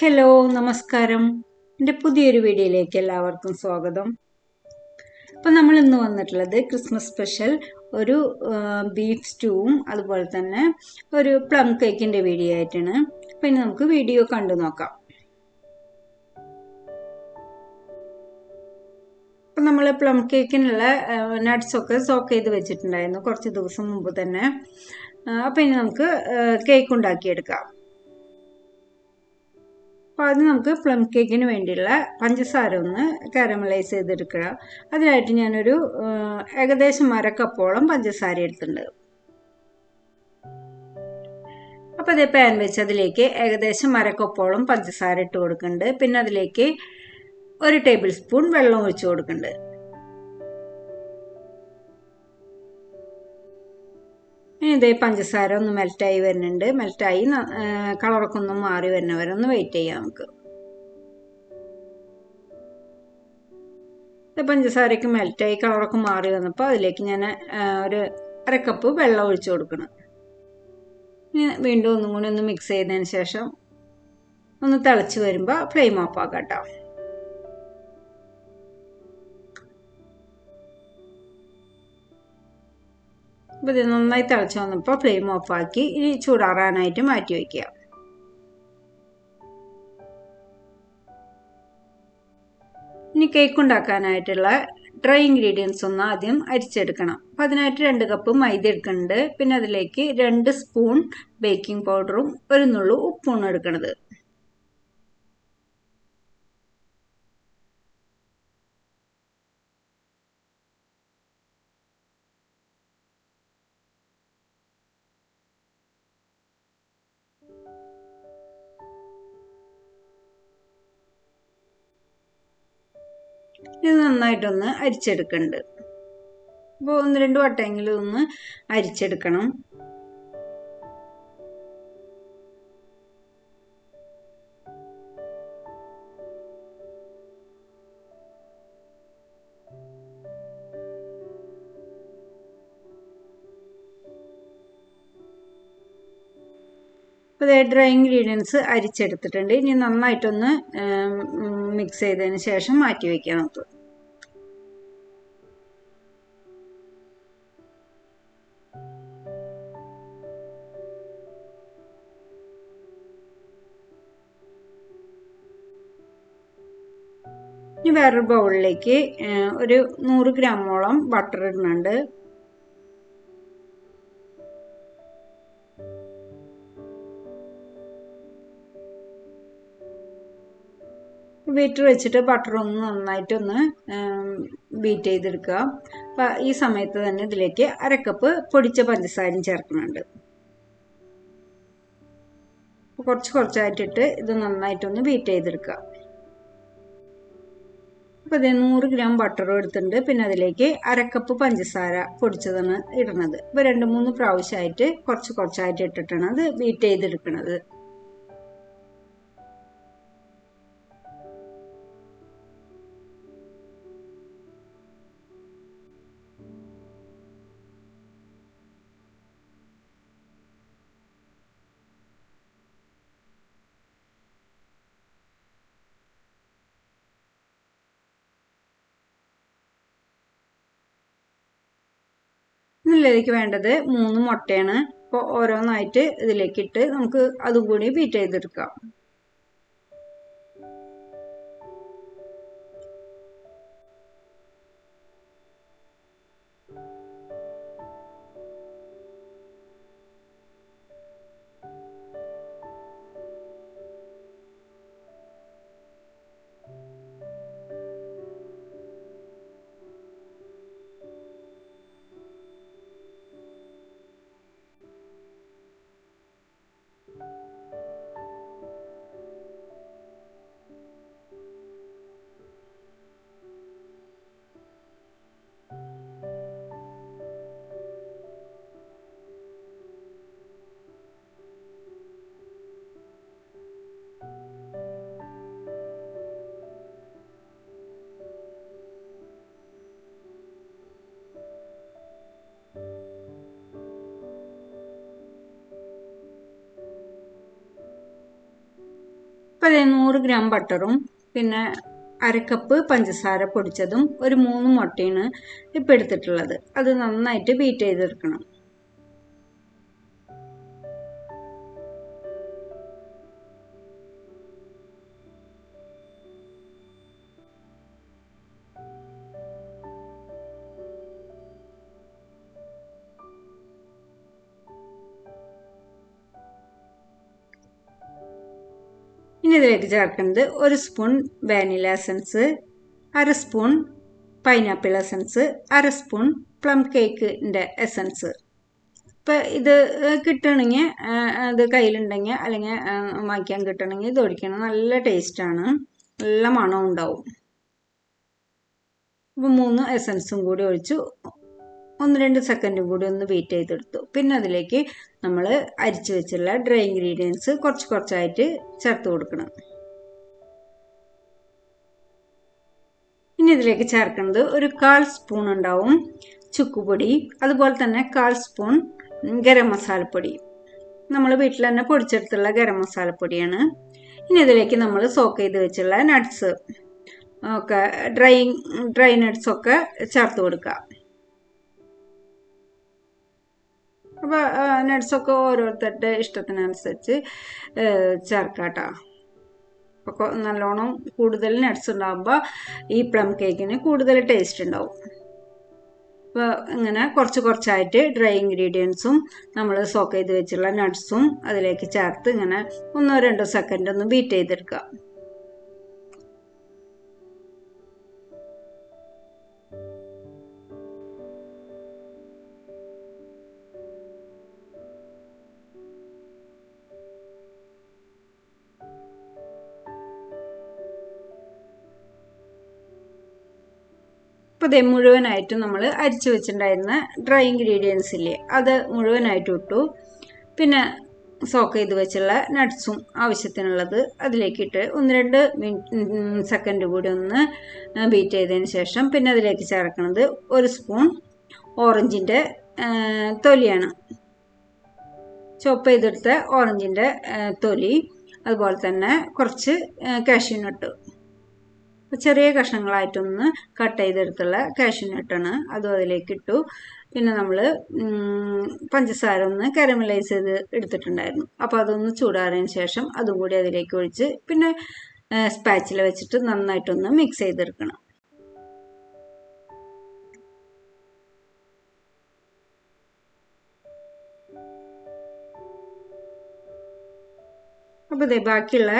Hello നമസ്കാരം. എന്റെ പുതിയൊരു വീഡിയോയിലേക്ക് എല്ലാവർക്കും സ്വാഗതം. അപ്പം നമ്മൾ ഇന്ന് വന്നിട്ടുള്ളത് ക്രിസ്മസ് സ്പെഷ്യൽ ഒരു ബീഫ് സ്റ്റൂവും അതുപോലെ തന്നെ ഒരു പ്ലം കേക്കിന്റെ വീഡിയോ ആയിട്ടാണ്. അപ്പം ഇനി നമുക്ക് വീഡിയോ കണ്ടു നോക്കാം. അപ്പം നമ്മൾ പ്ലം കേക്കിനുള്ള നട്ട്സൊക്കെ സോക്ക് ചെയ്ത് വെച്ചിട്ടുണ്ടായിരുന്നു കുറച്ച് ദിവസം മുമ്പ് തന്നെ. അപ്പം ഇനി നമുക്ക് കേക്ക് ഉണ്ടാക്കിയെടുക്കാം. അപ്പോൾ അത് നമുക്ക് പ്ലം കേക്കിന് വേണ്ടിയുള്ള പഞ്ചസാര ഒന്ന് കാരമലൈസ് ചെയ്തെടുക്കുക അതിനായിട്ട് ഞാനൊരു ഏകദേശം അരക്കപ്പോളം പഞ്ചസാര എടുത്തിട്ടുണ്ട്. അപ്പോൾ അതേ പാൻ വെച്ച് അതിലേക്ക് ഏകദേശം അരക്കപ്പോളം പഞ്ചസാര ഇട്ട് കൊടുക്കുന്നുണ്ട്. പിന്നെ അതിലേക്ക് ഒരു ടേബിൾ സ്പൂൺ വെള്ളം ഒഴിച്ച് കൊടുക്കുന്നുണ്ട്. ഇനി ഇതേ പഞ്ചസാര ഒന്ന് മെൽറ്റായി വരുന്നുണ്ട്. മെൽറ്റായി കളറൊക്കെ ഒന്ന് മാറി വരുന്നവരെ ഒന്ന് വെയിറ്റ് ചെയ്യാം നമുക്ക്. പഞ്ചസാരയ്ക്ക് മെൽറ്റായി കളറൊക്കെ മാറി വന്നപ്പോൾ അതിലേക്ക് ഞാൻ ഒരു അരക്കപ്പ് വെള്ളം ഒഴിച്ചു കൊടുക്കണം. വീണ്ടും ഒന്നും കൂടി ഒന്ന് മിക്സ് ചെയ്തതിന് ശേഷം ഒന്ന് തിളച്ച് വരുമ്പോൾ ഫ്ലെയിം ഓഫ് ആക്കാം കേട്ടോ. അപ്പോൾ ഇത് നന്നായി തിളച്ച് വന്നപ്പോൾ ഫ്ലെയിം ഓഫാക്കി ഇനി ചൂടാറാനായിട്ട് മാറ്റി വയ്ക്കുക ഇനി കേക്ക് ഉണ്ടാക്കാനായിട്ടുള്ള ഡ്രൈ ഇൻഗ്രീഡിയൻസ് ഒന്ന് ആദ്യം അരിച്ചെടുക്കണം. അപ്പം അതിനായിട്ട് രണ്ട് കപ്പ് മൈദ എടുക്കുന്നുണ്ട്. പിന്നെ അതിലേക്ക് രണ്ട് സ്പൂൺ ബേക്കിംഗ് പൗഡറും ഒരു നുള്ളു ഉപ്പും എടുക്കണത്. ഇത് നന്നായിട്ടൊന്ന് അരിച്ചെടുക്കുന്നുണ്ട് അപ്പോൾ ഒന്ന് രണ്ട് വട്ടമെങ്കിലും ഒന്ന് അരിച്ചെടുക്കണം. അപ്പോൾ ഡ്രൈ ഇൻഗ്രീഡിയൻസ് അരിച്ചെടുത്തിട്ടുണ്ട്. ഇനി നന്നായിട്ടൊന്ന് മിക്സ് ചെയ്തതിന് ശേഷം മാറ്റി വയ്ക്കാം നമുക്ക്. ഇനി വേറൊരു ബൗളിലേക്ക് ഒരു നൂറ് ഗ്രാമോളം ബട്ടർ ഇടുന്നുണ്ട്. ബീറ്റർ വെച്ചിട്ട് ബട്ടർ ഒന്ന് നന്നായിട്ടൊന്ന് ബീറ്റ് ചെയ്തെടുക്കുക. അപ്പം ഈ സമയത്ത് തന്നെ ഇതിലേക്ക് അരക്കപ്പ് പൊടിച്ച പഞ്ചസാരയും ചേർക്കുന്നുണ്ട്. കുറച്ച് കുറച്ചായിട്ടിട്ട് ഇത് നന്നായിട്ടൊന്ന് ബീറ്റ് ചെയ്തെടുക്കുക. അപ്പോൾ ഇത് നൂറ് ഗ്രാം ബട്ടർ എടുത്തിട്ടുണ്ട്. പിന്നെ അതിലേക്ക് അരക്കപ്പ് പഞ്ചസാര പൊടിച്ചതാണ് ഇടണത്. ഇപ്പോൾ രണ്ട് മൂന്ന് പ്രാവശ്യമായിട്ട് കുറച്ച് കുറച്ചായിട്ട് ഇട്ടിട്ടാണ് അത് ബീറ്റ് ചെയ്തെടുക്കുന്നത് ഇതിലേക്ക് വേണ്ടത് മൂന്ന് മുട്ടയാണ്. അപ്പോൾ ഓരോന്നായിട്ട് ഇതിലേക്കിട്ട് നമുക്ക് അതും കൂടി ബീറ്റ് ചെയ്തെടുക്കാം. അപ്പോൾ അതേ നൂറ് ഗ്രാം ബട്ടറും പിന്നെ അരക്കപ്പ് പഞ്ചസാര പൊടിച്ചതും ഒരു മൂന്ന് മുട്ടയാണ് ഇപ്പം എടുത്തിട്ടുള്ളത്. അത് നന്നായിട്ട് ബീറ്റ് ചെയ്തെടുക്കണം. ഇതിലേക്ക് ചേർക്കുന്നത് ഒരു സ്പൂൺ വാനില എസൻസ് അര സ്പൂൺ പൈനാപ്പിൾ എസൻസ് അര സ്പൂൺ പ്ലം കേക്കിന്റെ എസൻസ് ഇപ്പോൾ ഇത് കിട്ടണമെങ്കിൽ അത് കയ്യിലുണ്ടെങ്കിൽ അല്ലെങ്കിൽ വാങ്ങിക്കാൻ കിട്ടണമെങ്കിൽ ഇത് ഒഴിക്കണം. നല്ല ടേസ്റ്റാണ് നല്ല മണം ഉണ്ടാവും. അപ്പോൾ മൂന്ന് എസൻസും കൂടി ഒഴിച്ചു. ഒന്ന് രണ്ട് സെക്കൻഡ് കൂടി ഒന്ന് വെയിറ്റ് ചെയ്തെടുത്തു. പിന്നെ അതിലേക്ക് നമ്മൾ അരിച്ചു വെച്ചുള്ള ഡ്രൈ ഇൻഗ്രീഡിയൻസ് കുറച്ച് കുറച്ചായിട്ട് ചേർത്ത് കൊടുക്കണം. ഇനി ഇതിലേക്ക് ചേർക്കുന്നത് ഒരു കാൽ സ്പൂൺ ഉണ്ടാവും ചുക്കുപൊടി അതുപോലെ തന്നെ കാൽ സ്പൂൺ ഗരം മസാലപ്പൊടി. നമ്മൾ വീട്ടിൽ തന്നെ പൊടിച്ചെടുത്തുള്ള ഗരം മസാലപ്പൊടിയാണ്. ഇനി ഇതിലേക്ക് നമ്മൾ സോക്ക് ചെയ്ത് വെച്ചുള്ള നട്ട്സ് ഒക്കെ ഡ്രൈ ഡ്രൈ നട്ട്സ് ഒക്കെ ചേർത്ത് കൊടുക്കുക. അപ്പോൾ നട്ട്സൊക്കെ ഓരോരുത്തരുടെ ഇഷ്ടത്തിനനുസരിച്ച് ചേർക്കാട്ടോ. അപ്പോൾ നല്ലോണം കൂടുതൽ നട്ട്സ് ഉണ്ടാകുമ്പോൾ ഈ പ്ലം കേക്കിന് കൂടുതൽ ടേസ്റ്റ് ഉണ്ടാവും അപ്പോൾ ഇങ്ങനെ കുറച്ച് കുറച്ചായിട്ട് ഡ്രൈ ഇൻഗ്രീഡിയൻസും നമ്മൾ സോക്ക് ചെയ്ത് വെച്ചുള്ള നട്ട്സും അതിലേക്ക് ചേർത്ത് ഇങ്ങനെ ഒന്നോ രണ്ടോ സെക്കൻഡ് ഒന്ന് ബീറ്റ് ചെയ്തെടുക്കുക അപ്പോൾ മുഴുവനായിട്ടും നമ്മൾ അരിച്ചു വെച്ചിട്ടുണ്ടായിരുന്ന ഡ്രൈ ഇൻഗ്രീഡിയൻസ് ഇല്ലേ അത് മുഴുവനായിട്ട് ഇട്ടു. പിന്നെ സോക്ക് ചെയ്ത് വെച്ചുള്ള നട്ട്സും ആവശ്യത്തിനുള്ളത് അതിലേക്കിട്ട് ഒന്ന് രണ്ട് സെക്കൻഡ് കൂടി ഒന്ന് ബീറ്റ് ചെയ്തതിന് ശേഷം പിന്നെ അതിലേക്ക് ചേർക്കുന്നത് ഒരു സ്പൂൺ ഓറഞ്ചിന്റെ തൊലിയാണ്. ചോപ്പ് ചെയ്തെടുത്ത ഓറഞ്ചിന്റെ തൊലി അതുപോലെ തന്നെ കുറച്ച് കാഷ്യൂനട്ട് ചെറിയ കഷ്ണങ്ങളായിട്ടൊന്ന് കട്ട് ചെയ്തെടുത്തുള്ള കാഷ്യൂനട്ടാണ് അതും അതിലേക്ക് ഇട്ടു. പിന്നെ നമ്മൾ പഞ്ചസാര ഒന്ന് കാരമലൈസ് ചെയ്ത് എടുത്തിട്ടുണ്ടായിരുന്നു. അപ്പോൾ അതൊന്ന് ചൂടാറിയതിന് ശേഷം അതും കൂടി അതിലേക്ക് ഒഴിച്ച് പിന്നെ സ്പാച്ചിൽ വെച്ചിട്ട് നന്നായിട്ടൊന്ന് മിക്സ് ചെയ്തെടുക്കണം. അപ്പോൾ ഇതേ ബാക്കിയുള്ള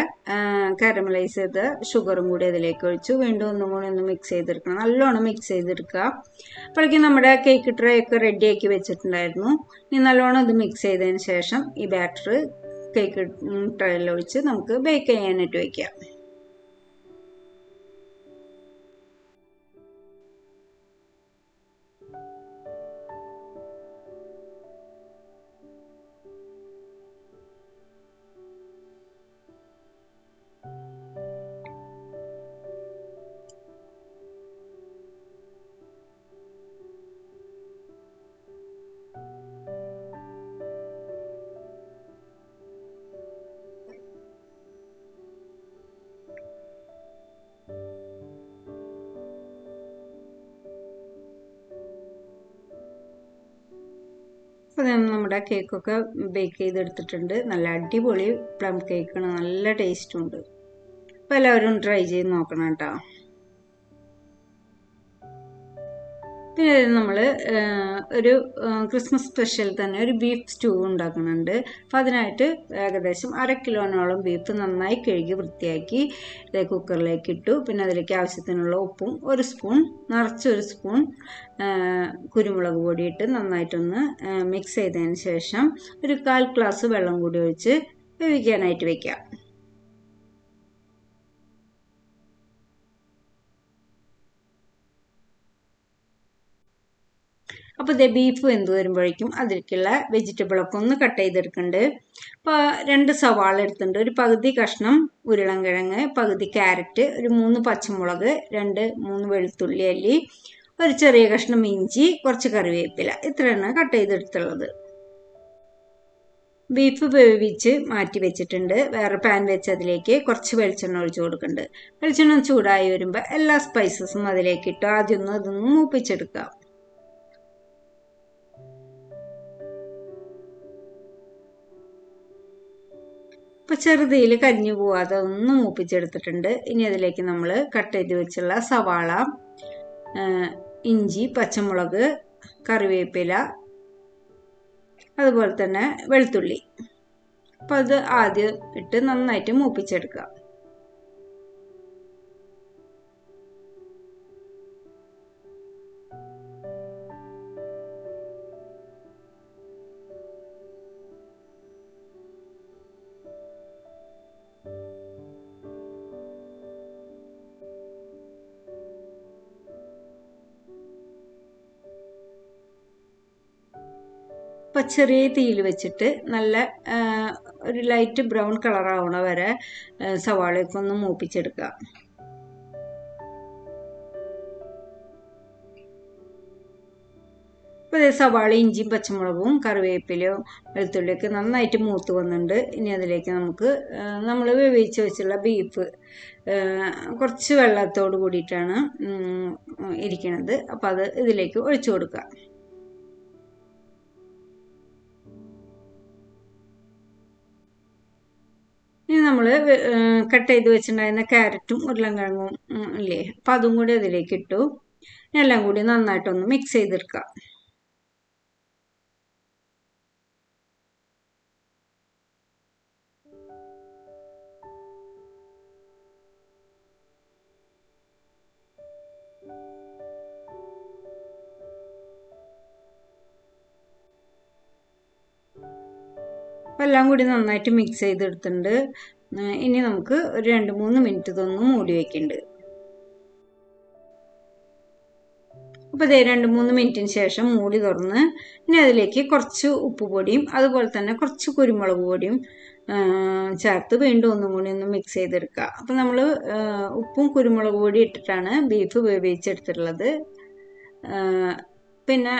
കാരമലൈസ് ചെയ്ത ഷുഗറും കൂടി അതിലേക്ക് ഒഴിച്ചു. വീണ്ടും ഒന്നും കൂടി ഒന്ന് മിക്സ് ചെയ്തെടുക്കണം. നല്ലോണം മിക്സ് ചെയ്തെടുക്കുക. അപ്പോഴേക്കും നമ്മുടെ കേക്ക് ട്രേ ഒക്കെ റെഡിയാക്കി വെച്ചിട്ടുണ്ടായിരുന്നു. ഇനി നല്ലോണം ഇത് മിക്സ് ചെയ്തതിന് ശേഷം ഈ ബാറ്റർ കേക്ക് ട്രേയിൽ ഒഴിച്ച് നമുക്ക് ബേക്ക് ചെയ്യാനായിട്ട് വയ്ക്കാം അപ്പോൾ നമ്മുടെ കേക്കൊക്കെ ബേക്ക് ചെയ്തെടുത്തിട്ടുണ്ട്. നല്ല അടിപൊളി പ്ലം കേക്കാണ് നല്ല ടേസ്റ്റും ഉണ്ട്. അപ്പോൾ എല്ലാവരും ട്രൈ ചെയ്ത് നോക്കണം കേട്ടോ. പിന്നെ നമ്മൾ ഒരു ക്രിസ്മസ് സ്പെഷ്യൽ തന്നെ ഒരു ബീഫ് സ്റ്റൂ ഉണ്ടാക്കുന്നുണ്ട്. അപ്പോൾ അതിനായിട്ട് ഏകദേശം അര കിലോനോളം ബീഫ് നന്നായി കഴുകി വൃത്തിയാക്കി കുക്കറിലേക്ക് ഇട്ടു. പിന്നെ അതിലേക്ക് ആവശ്യത്തിനുള്ള ഉപ്പും ഒരു സ്പൂൺ നിറച്ചൊരു സ്പൂൺ കുരുമുളക് പൊടി ഇട്ട് നന്നായിട്ടൊന്ന് മിക്സ് ചെയ്തതിന് ശേഷം ഒരു കാൽ ഗ്ലാസ് വെള്ളം കൂടി ഒഴിച്ച് വേവിക്കാനായിട്ട് വയ്ക്കാം അപ്പോൾ ഇതേ ബീഫ് വെന്ത് വരുമ്പോഴേക്കും അതിലേക്കുള്ള വെജിറ്റബിളൊക്കെ ഒന്ന് കട്ട് ചെയ്തെടുക്കുന്നുണ്ട് അപ്പോൾ രണ്ട് സവാള എടുത്തിട്ടുണ്ട്. ഒരു പകുതി കഷ്ണം ഉരുളൻകിഴങ്ങ് പകുതി ക്യാരറ്റ് ഒരു മൂന്ന് പച്ചമുളക് രണ്ട് മൂന്ന് വെളുത്തുള്ളി അല്ലി ഒരു ചെറിയ കഷ്ണം ഇഞ്ചി കുറച്ച് കറിവേപ്പില. ഇത്രയാണ് കട്ട് ചെയ്തെടുത്തുള്ളത്. ബീഫ് വേവിച്ച് മാറ്റി വെച്ചിട്ടുണ്ട്. വേറെ പാൻ വെച്ച് അതിലേക്ക് കുറച്ച് വെളിച്ചെണ്ണ ഒഴിച്ചു കൊടുക്കുന്നുണ്ട് വെളിച്ചെണ്ണ ചൂടായി വരുമ്പോൾ എല്ലാ സ്പൈസസും അതിലേക്ക് ഇട്ട് ആദ്യം ഒന്ന് മൂപ്പിച്ചെടുക്കാം ഇപ്പോൾ ചെറുതിയിൽ കരിഞ്ഞു പോവാതെ ഒന്ന് മൂപ്പിച്ചെടുത്തിട്ടുണ്ട്. ഇനി അതിലേക്ക് നമ്മൾ കട്ട് ചെയ്ത് വെച്ചുള്ള സവാള ഇഞ്ചി പച്ചമുളക് കറിവേപ്പില അതുപോലെ തന്നെ വെളുത്തുള്ളി. അപ്പം അത് ആദ്യം ഇട്ട് നന്നായിട്ട് മൂപ്പിച്ചെടുക്കുക. അപ്പോൾ തീയിൽ വെച്ചിട്ട് നല്ല ഒരു ലൈറ്റ് ബ്രൗൺ കളറാവണ വരെ സവാളയൊക്കെ ഒന്ന് മൂപ്പിച്ചെടുക്കുക അപ്പോൾ സവാള ഇഞ്ചിയും പച്ചമുളകും കറിവേപ്പിലയും വെളുത്തുള്ളിയൊക്കെ നന്നായിട്ട് മൂത്ത് വന്നിട്ടുണ്ട്. ഇനി അതിലേക്ക് നമുക്ക് നമ്മൾ വേവിച്ച് വെച്ചുള്ള ബീഫ് കുറച്ച് വെള്ളത്തോട് കൂടിയിട്ടാണ് ഇരിക്കുന്നത് അപ്പോൾ അത് ഇതിലേക്ക് ഒഴിച്ചു കൊടുക്കുക നമ്മൾ കട്ട് ചെയ്ത് വെച്ചിട്ടുണ്ടായിരുന്ന ക്യാരറ്റും ഉരുളൻകിഴങ്ങും ഇല്ലേ? അപ്പം അതും കൂടി അതിലേക്ക് ഇട്ടു. എല്ലാം കൂടി നന്നായിട്ടൊന്ന് മിക്സ് ചെയ്തെടുക്കുക എല്ലാം കൂടി നന്നായിട്ട് മിക്സ് ചെയ്തെടുത്തിട്ടുണ്ട്. ഇനി നമുക്ക് ഒരു രണ്ട് മൂന്ന് മിനിറ്റ് ഇതൊന്ന് മൂടി വയ്ക്കുന്നുണ്ട് അപ്പോൾ ഇതേ രണ്ട് മൂന്ന് മിനിറ്റിന് ശേഷം മൂടി തുറന്ന് ഇനി അതിലേക്ക് കുറച്ച് ഉപ്പ് പൊടിയും അതുപോലെ തന്നെ കുറച്ച് കുരുമുളക് പൊടിയും ചേർത്ത് വീണ്ടും ഒന്നും കൂടി ഒന്ന് മിക്സ് ചെയ്തെടുക്കുക. അപ്പോൾ നമ്മൾ ഉപ്പും കുരുമുളക് പൊടി ഇട്ടിട്ടാണ് ബീഫ് വേവിച്ചെടുത്തിട്ടുള്ളത് പിന്നെ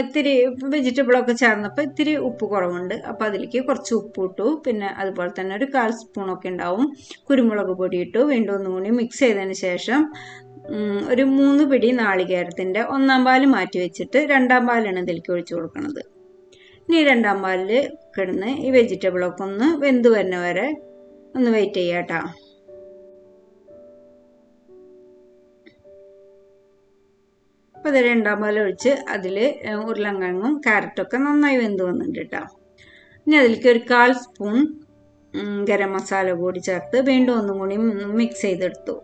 ഇത്തിരി വെജിറ്റബിളൊക്കെ ചേർന്നപ്പോൾ ഇത്തിരി ഉപ്പ് കുറവുണ്ട്. അപ്പോൾ അതിലേക്ക് കുറച്ച് ഉപ്പ് ഇട്ടു. പിന്നെ അതുപോലെ തന്നെ ഒരു കാൽ സ്പൂണൊക്കെ ഉണ്ടാവും. കുരുമുളക് പൊടി ഇട്ടു. വീണ്ടും ഒന്നും കൂടി മിക്സ് ചെയ്തതിന് ശേഷം ഒരു മൂന്ന് പിടി നാളികേരത്തിന്റെ ഒന്നാം പാൽ മാറ്റി വെച്ചിട്ട് രണ്ടാം പാലാണ് ഇതിലേക്ക് ഒഴിച്ചു കൊടുക്കുന്നത് ഇനി രണ്ടാം പാലിൽ കിടന്ന് ഈ വെജിറ്റബിളൊക്കെ ഒന്ന് വെന്ത് വരുന്ന വരെ ഒന്ന് വെയിറ്റ് ചെയ്യാം കേട്ടോ. അപ്പോൾ ഇത് രണ്ടാം പാൽ ഒഴിച്ച് അതിൽ ഉരുളൻകിഴങ്ങും ക്യാരറ്റൊക്കെ നന്നായി വെന്ത് വന്നിട്ടുണ്ട് കേട്ടോ ഇനി അതിലേക്ക് ഒരു കാൽ സ്പൂൺ ഗരം മസാല കൂടി ചേർത്ത് വീണ്ടും ഒന്നും കൂടി മിക്സ് ചെയ്തെടുത്തു.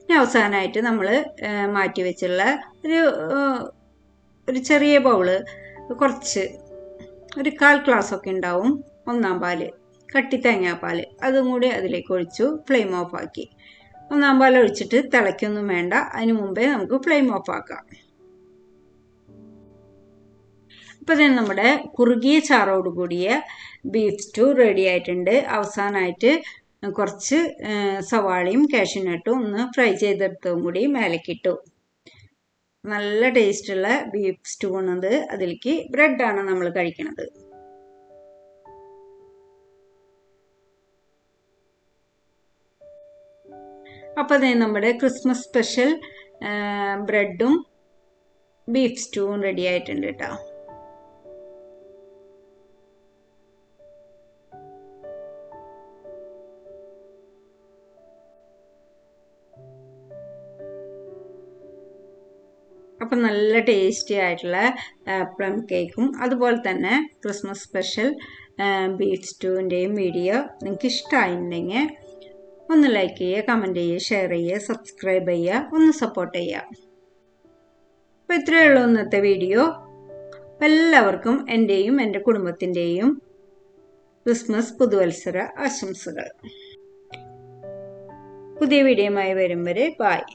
ഇനി അവസാനമായിട്ട് നമ്മൾ മാറ്റി വെച്ചുള്ള ഒരു ഒരു ചെറിയ ബൗൾ കുറച്ച് ഒരു കാൽ ഗ്ലാസ് ഒക്കെ ഉണ്ടാവും ഒന്നാം പാൽ കട്ടി തേങ്ങാപ്പാൽ അതും കൂടി അതിലേക്ക് ഒഴിച്ചു ഫ്ലെയിം ഓഫ് ആക്കി ഒന്നാം പാൽ ഒഴിച്ചിട്ട് തിളയ്ക്കൊന്നും വേണ്ട. അതിന് മുമ്പേ നമുക്ക് ഫ്ലെയിം ഓഫ് ആക്കാം. ഇപ്പം തന്നെ നമ്മുടെ കുറുകിയ ചാറോട് കൂടിയ ബീഫ് സ്റ്റൂ റെഡി ആയിട്ടുണ്ട്. അവസാനമായിട്ട് കുറച്ച് സവാളയും കാഷ്യൂനട്ടും ഒന്ന് ഫ്രൈ ചെയ്തെടുത്തതും കൂടി മേലക്കിട്ടു. നല്ല ടേസ്റ്റുള്ള ബീഫ് സ്റ്റൂ ആണത്. അതിലേക്ക് ബ്രെഡാണ് നമ്മൾ കഴിക്കുന്നത് അപ്പോൾ അതേ നമ്മുടെ ക്രിസ്മസ് സ്പെഷ്യൽ ബ്രെഡും ബീഫ് സ്റ്റൂവും റെഡി ആയിട്ടുണ്ട് കേട്ടോ അപ്പം നല്ല ടേസ്റ്റി ആയിട്ടുള്ള പ്ലം കേക്കും അതുപോലെ തന്നെ ക്രിസ്മസ് സ്പെഷ്യൽ ബീഫ് സ്റ്റൂവിന്റെയും വീഡിയോ നിങ്ങൾക്ക് ഇഷ്ടമായിട്ടുണ്ടെങ്കിൽ ഒന്ന് ലൈക്ക് ചെയ്യുക കമന്റ് ചെയ്യുക ഷെയർ ചെയ്യുക സബ്സ്ക്രൈബ് ചെയ്യുക ഒന്ന് സപ്പോർട്ട് ചെയ്യുക. അപ്പോൾ ഇത്രയേ ഉള്ളൂ ഇന്നത്തെ വീഡിയോ എല്ലാവർക്കും എന്റെയും എന്റെ കുടുംബത്തിന്റെയും ക്രിസ്മസ് പുതുവത്സര ആശംസകൾ. പുതിയ വീഡിയോയുമായി വരും വരെ ബായ്